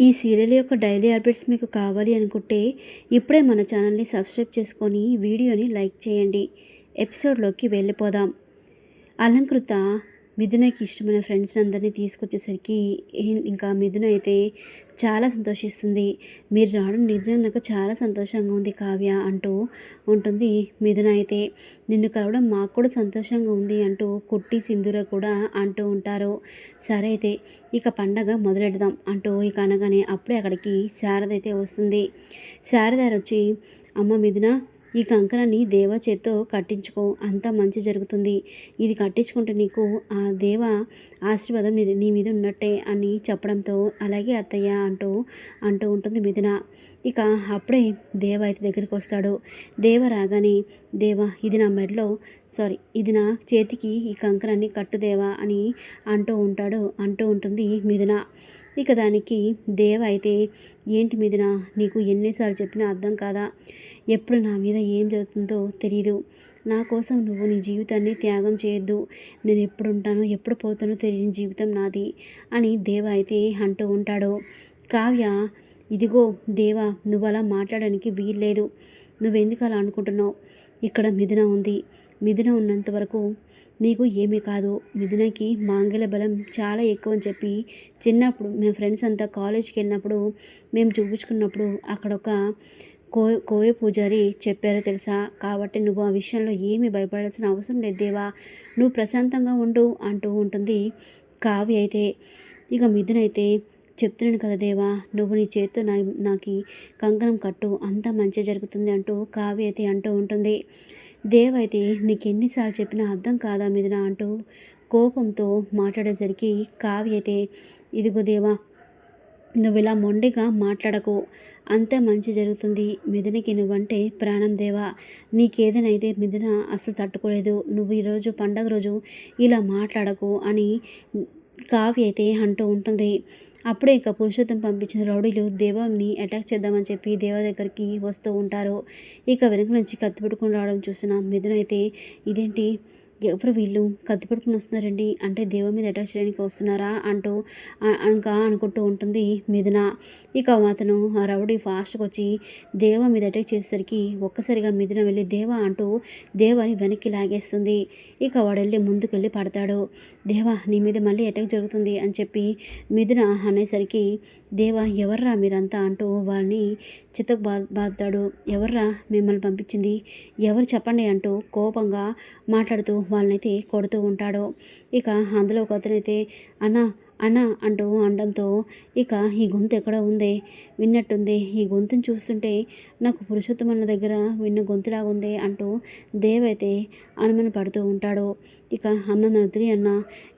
ఈ సీరియల్ యొక్క daily updates మీకు కావాలి అనుకుంటే ఇప్పుడే మన ఛానల్ని సబ్స్క్రైబ్ చేసుకొని వీడియోని లైక్ చేయండి. ఎపిసోడ్లోకి వెళ్ళిపోదాం. అలంకృత మిథునకి ఇష్టమైన ఫ్రెండ్స్ అందరినీ తీసుకొచ్చేసరికి ఇంకా మిథున అయితే చాలా సంతోషిస్తుంది. మీరు రావడం నిజంగా నాకు చాలా సంతోషంగా ఉంది కావ్య అంటూ ఉంటుంది మిథున అయితే. నిన్ను కలవడం మాకు కూడా సంతోషంగా ఉంది అంటూ కుట్టి సింధూర కూడా అంటూ ఉంటారు. సరే అయితే ఇక పండగ మొదలెడదాం అంటూ ఇక అనగానే అప్పుడే అక్కడికి శారద అయితే వస్తుంది. శారద వచ్చి అమ్మ మిథున ఈ కంకణాన్ని దేవ చేత్తో కట్టించుకో అంతా మంచి జరుగుతుంది. ఇది కట్టించుకుంటే నీకు ఆ దేవ ఆశీర్వాదం నీ నీ మీద ఉన్నట్టే అని చెప్పడంతో అలాగే అత్తయ్య అంటూ అంటూ ఉంటుంది మిథున. ఇక అప్పుడే దేవ అయితే దగ్గరికి వస్తాడు. దేవ రాగానే దేవ ఇది నా మెడలో సారీ ఇది నా చేతికి ఈ కంకణాన్ని కట్టుదేవా అని అంటూ ఉంటాడు అంటూ ఉంటుంది మిథున. ఇక దానికి దేవ అయితే ఏంటి మిథున నీకు ఎన్నిసార్లు చెప్పినా అర్థం కాదా? ఎప్పుడు నా మీద ఏం జరుగుతుందో తెలియదు నా కోసం నువ్వు నీ జీవితాన్ని త్యాగం చేయొద్దు. నేను ఎప్పుడు ఉంటానో ఎప్పుడు పోతానో తెలియని జీవితం నాది అని దేవ అయితే అంటూ ఉంటాడు. కావ్య ఇదిగో దేవా నువ్వు అలా మాట్లాడడానికి వీల్లేదు. నువ్వెందుకు అలా అనుకుంటున్నావు? ఇక్కడ మిథున ఉంది. మిథున ఉన్నంత వరకు నీకు ఏమీ కాదు. మిథునకి మాంగళ్య బలం చాలా ఎక్కువ అని చెప్పి చిన్నప్పుడు మేము ఫ్రెండ్స్ అంతా కాలేజ్కి వెళ్ళినప్పుడు మేము చూపించుకున్నప్పుడు అక్కడ ఒక కో కోవే పూజారి చెప్పారో తెలుసా? కాబట్టి నువ్వు ఆ విషయంలో ఏమీ భయపడాల్సిన అవసరం లేదు దేవా. నువ్వు ప్రశాంతంగా ఉండు అంటూ ఉంటుంది కావ్య అయితే. ఇక మిథునైతే చెప్తున్నాను కదా దేవా నువ్వు నీ చేత్తో నా నాకు కంకణం కట్టు అంతా మంచి జరుగుతుంది అంటూ కావ్య అయితే అంటూ ఉంటుంది. దేవ అయితే నీకు ఎన్నిసార్లు చెప్పినా అర్థం కాదా మిథున అంటూ కోపంతో మాట్లాడేసరికి కావ్య అయితే ఇదిగో దేవా నువ్వు ఇలా మొండిగా మాట్లాడకు. అంత మంచి జరుగుతుంది. మిథునకి నువ్వంటే ప్రాణం దేవా. నీకేదనైతే మిథున అసలు తట్టుకోలేదు నువ్వు ఈరోజు పండగ రోజు ఇలా మాట్లాడకు అని కావ్య అయితే అంటూ ఉంటుంది. అప్పుడే ఇక పురుషోత్తం పంపించిన రౌడీలు దేవాన్ని అటాక్ చేద్దామని చెప్పి దేవ దగ్గరికి వస్తూ ఉంటారు. ఇక వెనుక నుంచి కత్తిపెట్టుకుని రావడం చూసిన మిథున అయితే ఇదేంటి? ఎవరు వీళ్ళు? కత్తి పట్టుకుని వస్తున్నారండి. అంటే దేవ మీద అటాక్ చేయడానికి వస్తున్నారా? అంటూ ఇంకా అనుకుంటూ ఉంటుంది మిథున. ఇక అతను ఆ రౌడీ ఫాస్ట్గా వచ్చి దేవ మీద అటాక్ చేసేసరికి ఒక్కసారిగా మిథున వెళ్ళి దేవ అంటూ దేవాని వెనక్కి లాగేస్తుంది. ఇక వాడు వెళ్ళి ముందుకు వెళ్ళి పడతాడు. దేవా నీ మీద మళ్ళీ అటాక్ జరుగుతుంది అని చెప్పి మిథున అనేసరికి దేవా ఎవర్రా మీరంతా అంటూ వాళ్ళని చితకు బా బాదుతాడు ఎవర్రా మిమ్మల్ని పంపించింది? ఎవరు చెప్పండి అంటూ కోపంగా మాట్లాడుతూ వాళ్ళనైతే కొడుతూ ఉంటాడు. ఇక అందులో ఒక అతనైతే అన్న అన్న అంటూ అనడంతో ఇక ఈ గొంతు ఎక్కడ ఉంది. విన్నట్టుంది ఈ గొంతుని చూస్తుంటే నాకు పురుషోత్తమన్న దగ్గర విన్న గొంతులాగా ఉంది అంటూ దేవైతే అనుమాన పడుతూ ఉంటాడు. ఇక అన్న నన్ను అన్న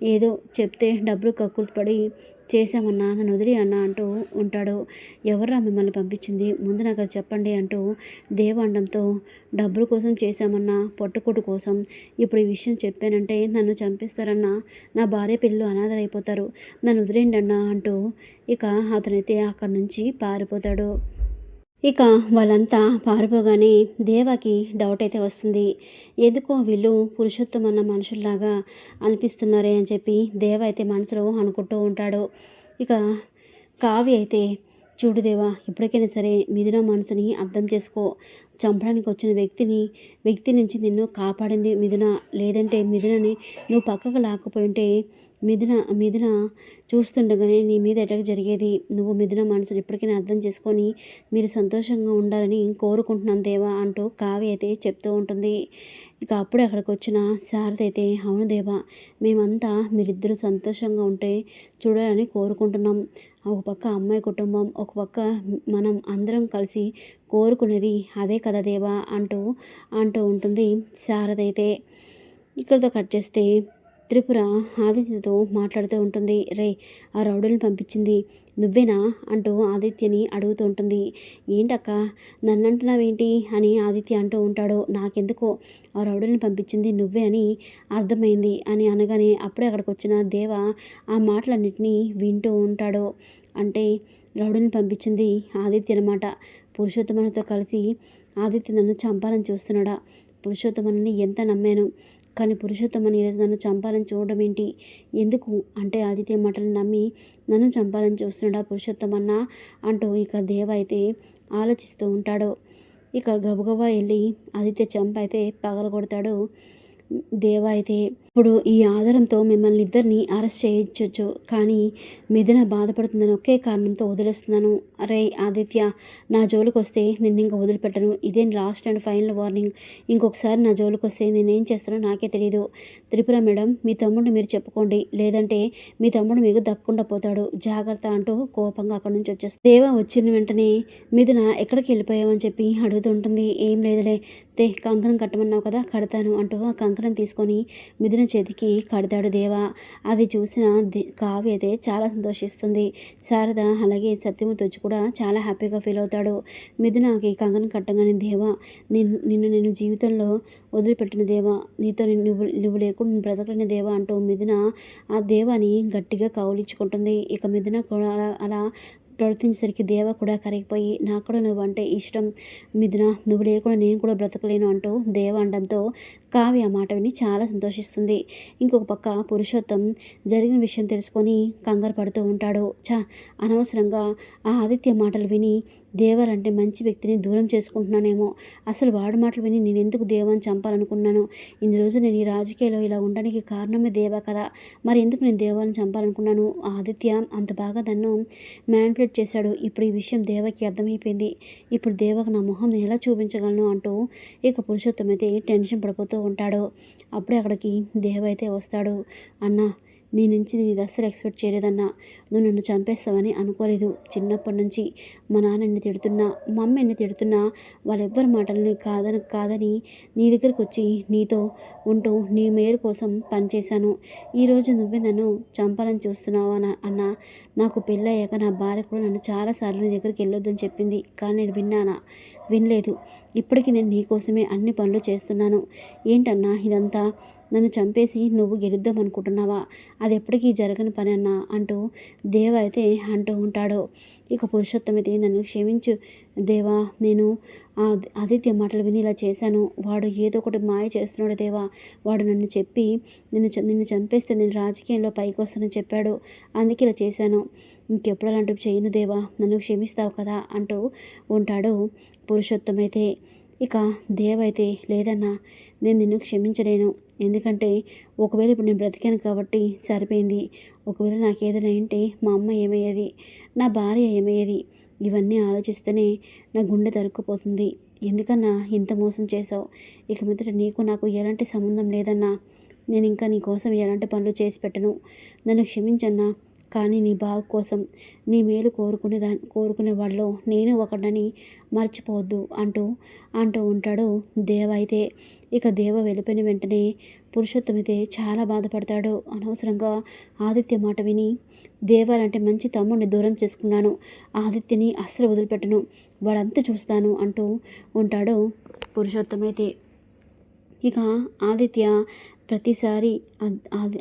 ఏదో చెప్తే డబ్బులు కక్కులు పడి చేశామన్నా నన్ను వదిలి అన్న అంటూ ఉంటాడు. ఎవర్రా మిమ్మల్ని పంపించింది? ముందు నాకు అది చెప్పండి అంటూ దేవ అనడంతో డబ్బుల కోసం చేశామన్నా పొట్టుకొట్టు కోసం. ఇప్పుడు ఈ విషయం చెప్పానంటే నన్ను చంపిస్తారన్న నా భార్య పిల్లలు అనాథలైపోతారు. నన్ను వదిలేండి అన్న అంటూ ఇక అతనైతే అక్కడి నుంచి పారిపోతాడు. ఇక వాళ్ళంతా పారిపోగానే దేవాకి డౌట్ అయితే వస్తుంది. ఎందుకో వీళ్ళు పురుషోత్తం అన్న మనుషుల్లాగా అనిపిస్తున్నారే అని చెప్పి దేవ అయితే మనసులో అనుకుంటూ ఉంటాడు. ఇక కావ్య అయితే చూడు దేవా ఇప్పటికైనా సరే మిథున మనసుని అర్థం చేసుకో. చంపడానికి వచ్చిన వ్యక్తిని వ్యక్తి నుంచి నిన్ను కాపాడింది మిథున లేదంటే మిథునని నువ్వు పక్కకు లాక్కపోయింటే మిథున మిథున చూస్తుండగానే నీ మీద అటాక్ జరిగేది. నువ్వు మిథున మనసుని ఇప్పటికైనా అర్థం చేసుకొని మీరు సంతోషంగా ఉండాలని కోరుకుంటున్నాను దేవా అంటూ కావ్య అయితే చెప్తూ ఉంటుంది. ఇక అప్పుడే అక్కడికి వచ్చిన శారద అయితే అవును దేవా మేమంతా మీరిద్దరూ సంతోషంగా ఉంటే చూడాలని కోరుకుంటున్నాం. ఒక పక్క అమ్మాయి కుటుంబం ఒక పక్క మనం అందరం కలిసి కోరుకునేది అదే కదా దేవా అంటూ అంటూ ఉంటుంది శారద అయితే. ఇక్కడితో కట్ చేస్తే త్రిపుర ఆదిత్యతో మాట్లాడుతూ ఉంటుంది. రే ఆ రౌడీని పంపించింది నువ్వేనా? అంటూ ఆదిత్యని అడుగుతూ ఉంటుంది. ఏంటక్క? నన్నంటున్నావేంటి? అని ఆదిత్య అంటూ ఉంటాడు. నాకెందుకో? ఆ రౌడీని పంపించింది నువ్వే అని అర్థమైంది అని అనగానే అప్పుడే అక్కడికి వచ్చిన దేవ ఆ మాటలన్నింటినీ వింటూ ఉంటాడు. అంటే రౌడీని పంపించింది ఆదిత్య అనమాట పురుషోత్తమనితో కలిసి ఆదిత్య నన్ను చంపాలని చూస్తున్నాడా? పురుషోత్తమని ఎంత నమ్మాను? కానీ పురుషోత్తమని ఈరోజు నన్ను చంపాలని చూడడం ఏంటి? ఎందుకు? అంటే ఆదిత్య మాటలు నమ్మి నన్ను చంపాలని చూస్తున్నాడా పురుషోత్తమన్న? అంటూ ఇక దేవ అయితే ఆలోచిస్తూ ఉంటాడు. ఇక గబగబా వెళ్ళి ఆదిత్య చంప అయితే పగలగొడతాడు దేవ అయితే. ఇప్పుడు ఈ ఆధారంతో మిమ్మల్ని ఇద్దరిని అరెస్ట్ చేయించవచ్చు కానీ మిథున బాధపడుతుందని ఒకే కారణంతో వదిలేస్తున్నాను. అరే ఆదిత్య నా జోలికి వస్తే నిన్ను ఇంకా వదిలిపెట్టను. ఇదే లాస్ట్ అండ్ ఫైనల్ వార్నింగ్. ఇంకొకసారి నా జోలికి వస్తే నేనేం చేస్తానో నాకే తెలియదు త్రిపుర మేడం మీ తమ్ముడిని మీరు చెప్పుకోండి. లేదంటే మీ తమ్ముడు మీకు దక్కకుండా పోతాడు. జాగ్రత్త అంటూ కోపంగా అక్కడి నుంచి వచ్చేస్తుంది దేవ వచ్చిన వెంటనే మిథున ఎక్కడికి వెళ్ళిపోయావని చెప్పి అడుగుతుంటుంది. ఏం లేదులే. తే కంకణం కట్టమన్నావు కదా కడతాను అంటూ ఆ కంకణం తీసుకొని మిథున చేతికి కడతాడు దేవ. అది చూసిన కావ్య అయితే చాలా సంతోషిస్తుంది. శారద అలాగే సత్యమూర్తి వచ్చి కూడా చాలా హ్యాపీగా ఫీల్ అవుతాడు. మిథునకి కంగన కట్టగానే దేవ నిన్ను నిన్ను నేను జీవితంలో వదిలిపెట్టిన దేవ. నీతో నువ్వు నువ్వు లేకుండా బ్రతకలేని దేవ అంటూ మిథున ఆ దేవాని గట్టిగా కౌలించుకుంటుంది ఇక మిథున కూడా అలా అలా ప్రవర్తించేసరికి దేవ కూడా కరిగిపోయి నాకు కూడా నువ్వు అంటే ఇష్టం. మిథున నువ్వు లేకుండా నేను కూడా బ్రతకలేను అంటూ దేవ అనడంతో కావ్య మాట విని చాలా సంతోషిస్తుంది. ఇంకొక పక్క పురుషోత్తం జరిగిన విషయం తెలుసుకొని కంగారు పడుతూ ఉంటాడు. చా అనవసరంగా ఆ ఆదిత్య మాటలు విని దేవరంటే మంచి వ్యక్తిని దూరం చేసుకుంటున్నానేమో. అసలు వాడి మాటలు విని నేను ఎందుకు దేవాన్ని చంపాలనుకున్నాను? ఇన్ని రోజు నేను ఈ రాజకీయాల్లో ఇలా ఉండడానికి కారణమే దేవా కదా! మరి ఎందుకు నేను దేవాన్ని చంపాలనుకున్నాను? ఆదిత్య అంత బాగా నన్ను మ్యాన్పులేట్ చేశాడు. ఇప్పుడు ఈ విషయం దేవకి అర్థమైపోయింది. ఇప్పుడు దేవకు నా మొహం ఎలా చూపించగలను అంటూ ఇక పురుషోత్తం అయితే టెన్షన్ పడిపోతూ ఉంటాడు. అప్పుడే అక్కడికి దేవ అయితే వస్తాడు. అన్న నీ నుంచి నేను ఇది అస్సలు ఎక్స్పెక్ట్ చేయలేదన్నా. నువ్వు నన్ను చంపేస్తావని అనుకోలేదు. చిన్నప్పటి నుంచి మా నాన్న తిడుతున్నా మా అమ్మ ఎన్ని తిడుతున్నా వాళ్ళెవ్వరి మాటలని కాదని కాదని నీ దగ్గరకు వచ్చి నీతో ఉంటూ నీ మేలు కోసం పనిచేశాను ఈరోజు నువ్వే నన్ను చంపాలని చూస్తున్నావు అన్న అన్న? నాకు పెళ్ళయ్యాక నా భార్య కూడా నన్ను చాలాసార్లు నీ దగ్గరికి వెళ్ళొద్దని చెప్పింది. కానీ నేను విన్నానా? వినలేదు. ఇప్పటికీ నేను నీకోసమే అన్ని పనులు చేస్తున్నాను. ఏంటన్నా ఇదంతా? నన్ను చంపేసి నువ్వు గెలుద్దాం అనుకుంటున్నావా? అది ఎప్పటికీ జరగని పని అన్నా అంటూ దేవ అయితే అంటూ ఉంటాడు. ఇక పురుషోత్తం అయితే నన్ను క్షమించు. దేవా నేను ఆదిత్య మాటలు విని ఇలా చేశాను. వాడు ఏదో ఒకటి మాయ చేస్తున్నాడు దేవా. వాడు నన్ను చెప్పి నిన్ను నిన్ను చంపేస్తే నేను రాజకీయంలో పైకి వస్తానని చెప్పాడు. అందుకే ఇలా చేశాను. ఇంకెప్పుడు అలాంటివి చేయను దేవా. నన్ను క్షమిస్తావు కదా అంటూ ఉంటాడు పురుషోత్తం అయితే. ఇక దేవ అయితే లేదన్నా నేను నిన్ను క్షమించలేను. ఎందుకంటే ఒకవేళ ఇప్పుడు నేను బ్రతికాను కాబట్టి సరిపోయింది. ఒకవేళ నాకు ఏదైనా ఏంటి మా అమ్మ ఏమయ్యేది? నా భార్య ఏమయ్యేది? ఇవన్నీ ఆలోచిస్తేనే నా గుండె తరుక్కుపోతుంది. ఎందుకన్నా ఇంత మోసం చేసావు ఇక మీదట నీకు నాకు ఎలాంటి సంబంధం లేదన్నా. నేను ఇంకా నీ కోసం ఎలాంటి పనులు చేసి పెట్టను? నన్ను క్షమించన్నా. కానీ నీ బాగు కోసం నీ మేలు కోరుకునే దా కోరుకునే వాళ్ళు నేను ఒకడని మర్చిపోవద్దు అంటూ అంటూ ఉంటాడు దేవ. అయితే ఇక దేవ వెళ్ళిపోయిన వెంటనే పురుషోత్తం అయితే చాలా బాధపడతాడు. అనవసరంగా ఆదిత్య మాట విని దేవాలంటే మంచి తమ్ముడిని దూరం చేసుకున్నాను. ఆదిత్యని అస్సలు వదిలిపెట్టను. వాడంతా చూస్తాను అంటూ ఉంటాడు పురుషోత్తం అయితే ఇక ఆదిత్య ప్రతిసారి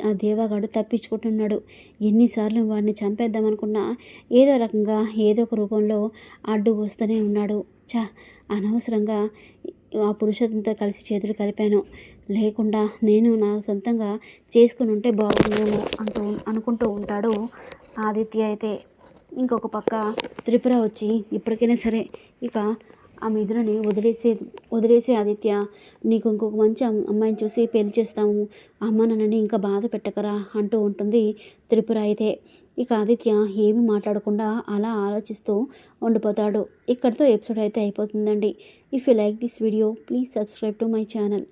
ఆ దేవగాడు తప్పించుకుంటున్నాడు. ఎన్నిసార్లు వాడిని చంపేద్దామనుకున్నా ఏదో రకంగా ఏదో ఒక రూపంలో అడ్డు వస్తూనే ఉన్నాడు. చా అనవసరంగా ఆ పురుషోత్తంతో కలిసి చేతులు కలిపాను. లేకుండా నేను నా సొంతంగా చేసుకుని ఉంటే బాగుండేమో అంటూ అనుకుంటూ ఉంటాడు ఆదిత్య అయితే. ఇంకొక పక్క త్రిపుర వచ్చి ఇప్పటికైనా సరే ఇక ఆ మిథునని వదిలేసే వదిలేసే ఆదిత్య నీకు ఇంకొక మంచి అమ్మాయిని చూసి పెళ్ళి చేస్తాము. అమ్మ నన్నని ఇంకా బాధ పెట్టకరా అంటూ ఉంటుంది త్రిపుర అయితే. ఇక ఆదిత్య ఏమి మాట్లాడకుండా అలా ఆలోచిస్తూ ఉండిపోతాడు. ఇక్కడితో ఎపిసోడ్ అయితే అయిపోతుందండి. If you like this video please subscribe to my channel